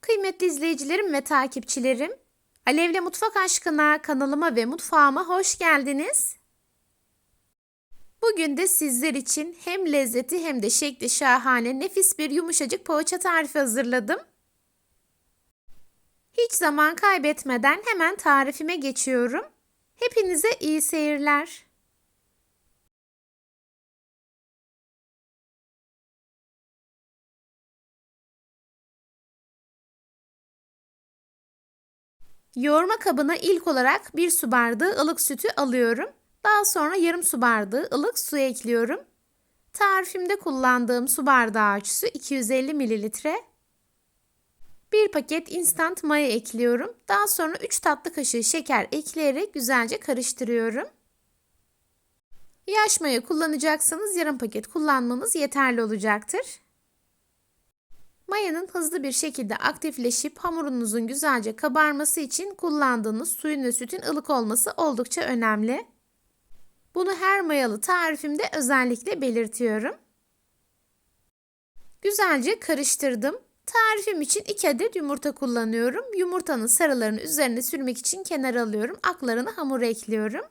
Kıymetli izleyicilerim ve takipçilerim, Alevle Mutfak Aşkına kanalıma ve mutfağıma hoş geldiniz. Bugün de sizler için hem lezzeti hem de şekli şahane nefis bir yumuşacık poğaça tarifi hazırladım. Hiç zaman kaybetmeden hemen tarifime geçiyorum. Hepinize iyi seyirler. Yoğurma kabına ilk olarak bir su bardağı ılık sütü alıyorum. Daha sonra yarım su bardağı ılık su ekliyorum. Tarifimde kullandığım su bardağı ölçüsü 250 mililitre. Bir paket instant maya ekliyorum. Daha sonra 3 tatlı kaşığı şeker ekleyerek güzelce karıştırıyorum. Yaş maya kullanacaksanız yarım paket kullanmanız yeterli olacaktır. Mayanın hızlı bir şekilde aktifleşip hamurunuzun güzelce kabarması için kullandığınız suyun ve sütün ılık olması oldukça önemli. Bunu her mayalı tarifimde özellikle belirtiyorum. Güzelce karıştırdım. Tarifim için 2 adet yumurta kullanıyorum. Yumurtanın sarılarını üzerine sürmek için kenara alıyorum. Aklarını hamura ekliyorum.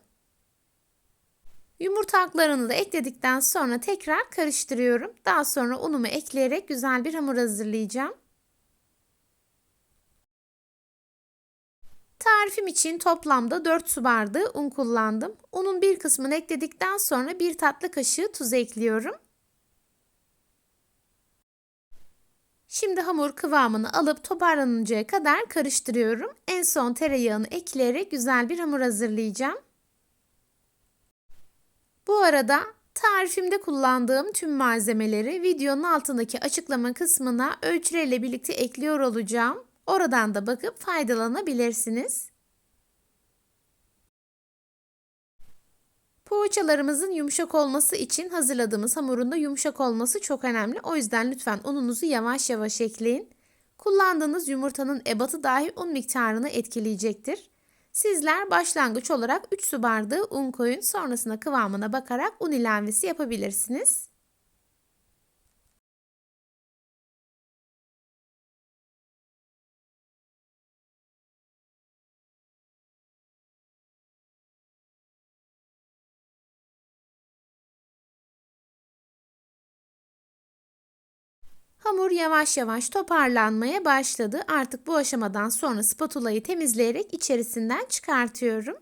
Yumurta aklarını da ekledikten sonra tekrar karıştırıyorum. Daha sonra unumu ekleyerek güzel bir hamur hazırlayacağım. Tarifim için toplamda 4 su bardağı un kullandım. Unun bir kısmını ekledikten sonra bir tatlı kaşığı tuz ekliyorum. Şimdi hamur kıvamını alıp toparlanıncaya kadar karıştırıyorum. En son tereyağını ekleyerek güzel bir hamur hazırlayacağım. Bu arada tarifimde kullandığım tüm malzemeleri videonun altındaki açıklama kısmına ölçüleriyle birlikte ekliyor olacağım. Oradan da bakıp faydalanabilirsiniz. Poğaçalarımızın yumuşak olması için hazırladığımız hamurun da yumuşak olması çok önemli. O yüzden lütfen ununuzu yavaş yavaş ekleyin. Kullandığınız yumurtanın ebatı dahi un miktarını etkileyecektir. Sizler başlangıç olarak 3 su bardağı un koyun sonrasında kıvamına bakarak un ilavesi yapabilirsiniz. Hamur yavaş yavaş toparlanmaya başladı. Artık bu aşamadan sonra spatulayı temizleyerek içerisinden çıkartıyorum.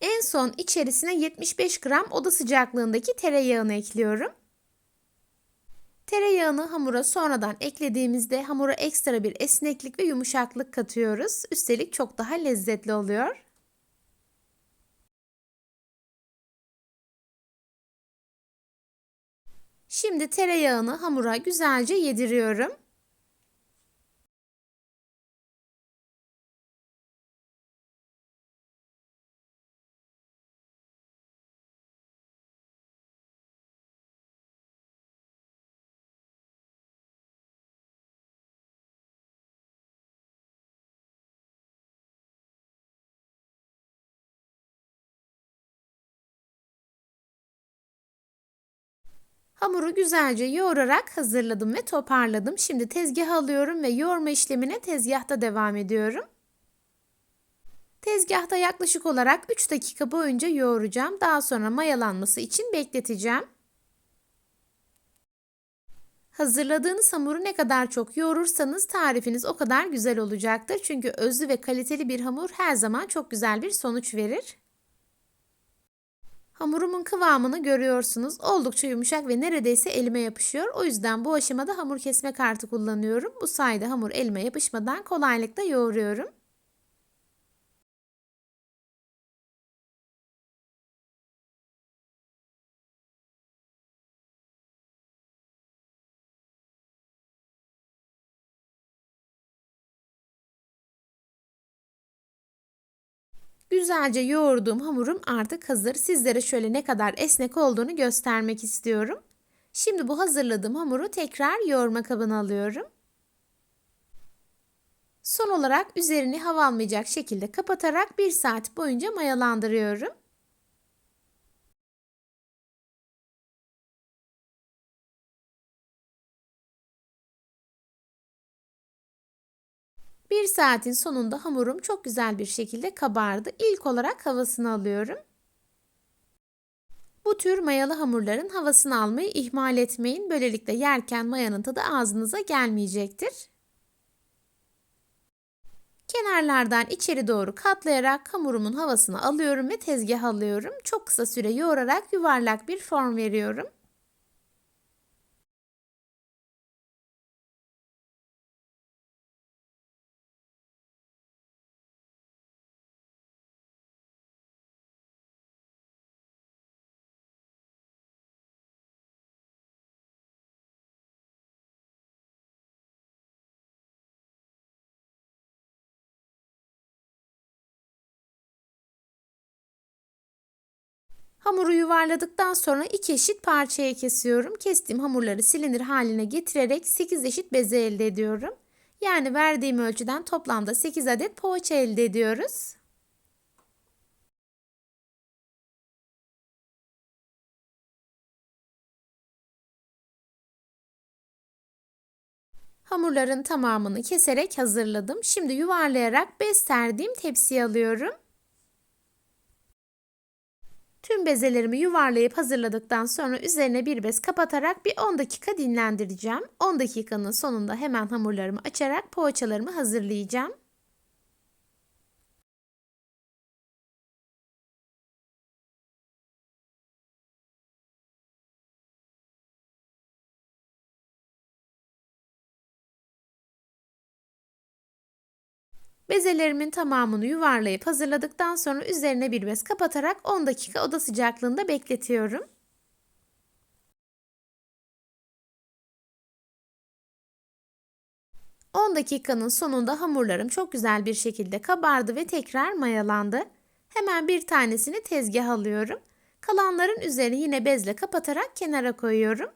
En son içerisine 75 gram oda sıcaklığındaki tereyağını ekliyorum. Tereyağını hamura sonradan eklediğimizde hamura ekstra bir esneklik ve yumuşaklık katıyoruz. Üstelik çok daha lezzetli oluyor. Şimdi tereyağını hamura güzelce yediriyorum. Hamuru güzelce yoğurarak hazırladım ve toparladım. Şimdi tezgaha alıyorum ve yoğurma işlemine tezgahta devam ediyorum. Tezgahta yaklaşık olarak 3 dakika boyunca yoğuracağım. Daha sonra mayalanması için bekleteceğim. Hazırladığınız hamuru ne kadar çok yoğurursanız tarifiniz o kadar güzel olacaktır. Çünkü özlü ve kaliteli bir hamur her zaman çok güzel bir sonuç verir. Hamurumun kıvamını görüyorsunuz. Oldukça yumuşak ve neredeyse elime yapışıyor. O yüzden bu aşamada hamur kesme kartı kullanıyorum. Bu sayede hamur elime yapışmadan kolaylıkla yoğuruyorum. Güzelce yoğurduğum hamurum artık hazır. Sizlere şöyle ne kadar esnek olduğunu göstermek istiyorum. Şimdi bu hazırladığım hamuru tekrar yoğurma kabına alıyorum. Son olarak üzerini hava almayacak şekilde kapatarak 1 saat boyunca mayalandırıyorum. Bir saatin sonunda hamurum çok güzel bir şekilde kabardı. İlk olarak havasını alıyorum. Bu tür mayalı hamurların havasını almayı ihmal etmeyin. Böylelikle yerken mayanın tadı ağzınıza gelmeyecektir. Kenarlardan içeri doğru katlayarak hamurumun havasını alıyorum ve tezgah alıyorum. Çok kısa süre yoğurarak yuvarlak bir form veriyorum. Hamuru yuvarladıktan sonra iki eşit parçaya kesiyorum. Kestiğim hamurları silindir haline getirerek 8 eşit beze elde ediyorum. Yani verdiğim ölçüden toplamda 8 adet poğaça elde ediyoruz. Hamurların tamamını keserek hazırladım. Şimdi yuvarlayarak bez serdiğim tepsiye alıyorum. Tüm bezelerimi yuvarlayıp hazırladıktan sonra üzerine bir bez kapatarak bir 10 dakika dinlendireceğim. 10 dakikanın sonunda hemen hamurlarımı açarak poğaçalarımı hazırlayacağım. Bezelerimin tamamını yuvarlayıp hazırladıktan sonra üzerine bir bez kapatarak 10 dakika oda sıcaklığında bekletiyorum. ...10 dakikanın sonunda hamurlarım çok güzel bir şekilde kabardı ve tekrar mayalandı. Hemen bir tanesini tezgah alıyorum. Kalanların üzerini yine bezle kapatarak kenara koyuyorum.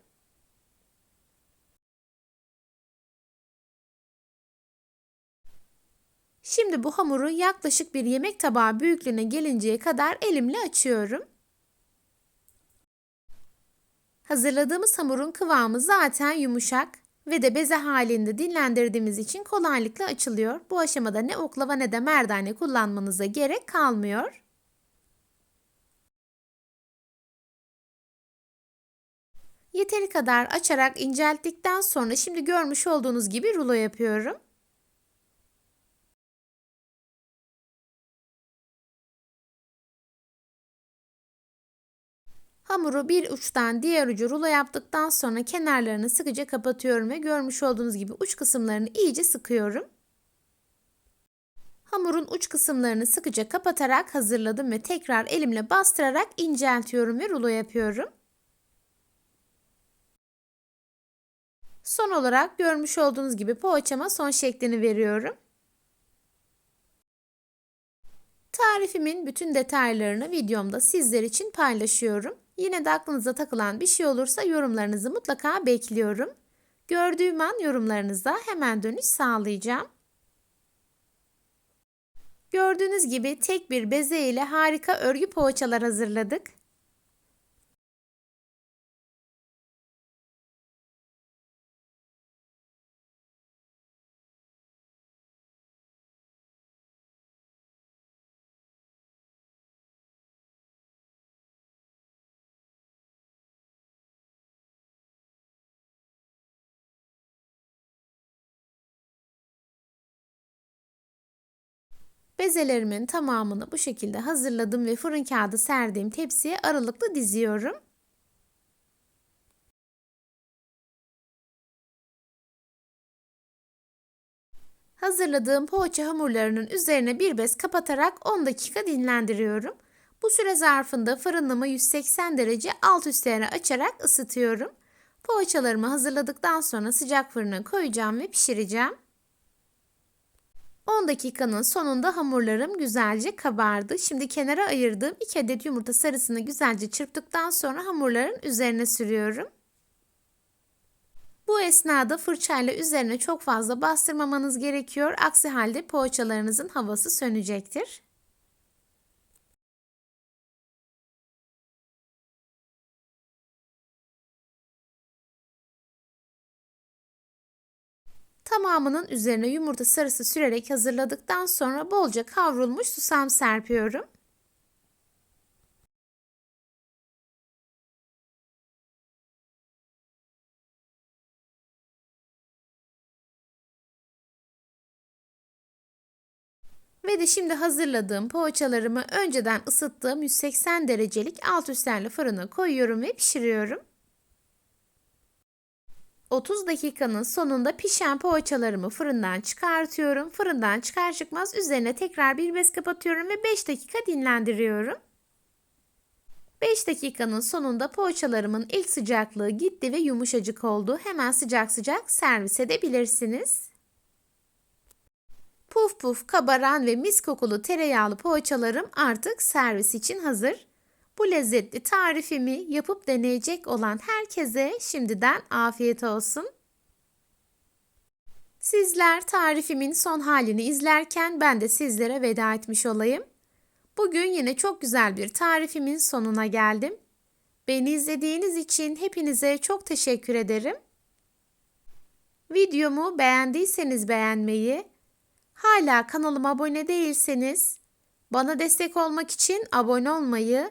Şimdi bu hamuru yaklaşık bir yemek tabağı büyüklüğüne gelinceye kadar elimle açıyorum. Hazırladığımız hamurun kıvamı zaten yumuşak ve de beze halinde dinlendirdiğimiz için kolaylıkla açılıyor. Bu aşamada ne oklava ne de merdane kullanmanıza gerek kalmıyor. Yeteri kadar açarak incelttikten sonra şimdi görmüş olduğunuz gibi rulo yapıyorum. Hamuru bir uçtan diğer ucu rulo yaptıktan sonra kenarlarını sıkıca kapatıyorum ve görmüş olduğunuz gibi uç kısımlarını iyice sıkıyorum. Hamurun uç kısımlarını sıkıca kapatarak hazırladım ve tekrar elimle bastırarak inceltiyorum ve rulo yapıyorum. Son olarak görmüş olduğunuz gibi poğaçama son şeklini veriyorum. Tarifimin bütün detaylarını videomda sizler için paylaşıyorum. Yine de aklınıza takılan bir şey olursa yorumlarınızı mutlaka bekliyorum. Gördüğüm an yorumlarınıza hemen dönüş sağlayacağım. Gördüğünüz gibi tek bir beze ile harika örgü poğaçalar hazırladık. Bezelerimin tamamını bu şekilde hazırladım ve fırın kağıdı serdiğim tepsiye aralıklı diziyorum. Hazırladığım poğaça hamurlarının üzerine bir bez kapatarak 10 dakika dinlendiriyorum. Bu süre zarfında fırınımı 180 derece alt üstlerine açarak ısıtıyorum. Poğaçalarımı hazırladıktan sonra sıcak fırına koyacağım ve pişireceğim. 10 dakikanın sonunda hamurlarım güzelce kabardı. Şimdi kenara ayırdığım 2 adet yumurta sarısını güzelce çırptıktan sonra hamurların üzerine sürüyorum. Bu esnada fırçayla üzerine çok fazla bastırmamanız gerekiyor. Aksi halde poğaçalarınızın havası sönecektir. Tamamının üzerine yumurta sarısı sürerek hazırladıktan sonra bolca kavrulmuş susam serpiyorum. Ve de şimdi hazırladığım poğaçalarımı önceden ısıttığım 180 derecelik alt üstlerle fırına koyuyorum ve pişiriyorum. 30 dakikanın sonunda pişen poğaçalarımı fırından çıkartıyorum. Fırından çıkar çıkmaz üzerine tekrar bir bez kapatıyorum ve 5 dakika dinlendiriyorum. 5 dakikanın sonunda poğaçalarımın ilk sıcaklığı gitti ve yumuşacık oldu. Hemen sıcak sıcak servis edebilirsiniz. Puf puf kabaran ve mis kokulu tereyağlı poğaçalarım artık servis için hazır. Bu lezzetli tarifimi yapıp deneyecek olan herkese şimdiden afiyet olsun. Sizler tarifimin son halini izlerken ben de sizlere veda etmiş olayım. Bugün yine çok güzel bir tarifimin sonuna geldim. Beni izlediğiniz için hepinize çok teşekkür ederim. Videomu beğendiyseniz beğenmeyi, hala kanalıma abone değilseniz bana destek olmak için abone olmayı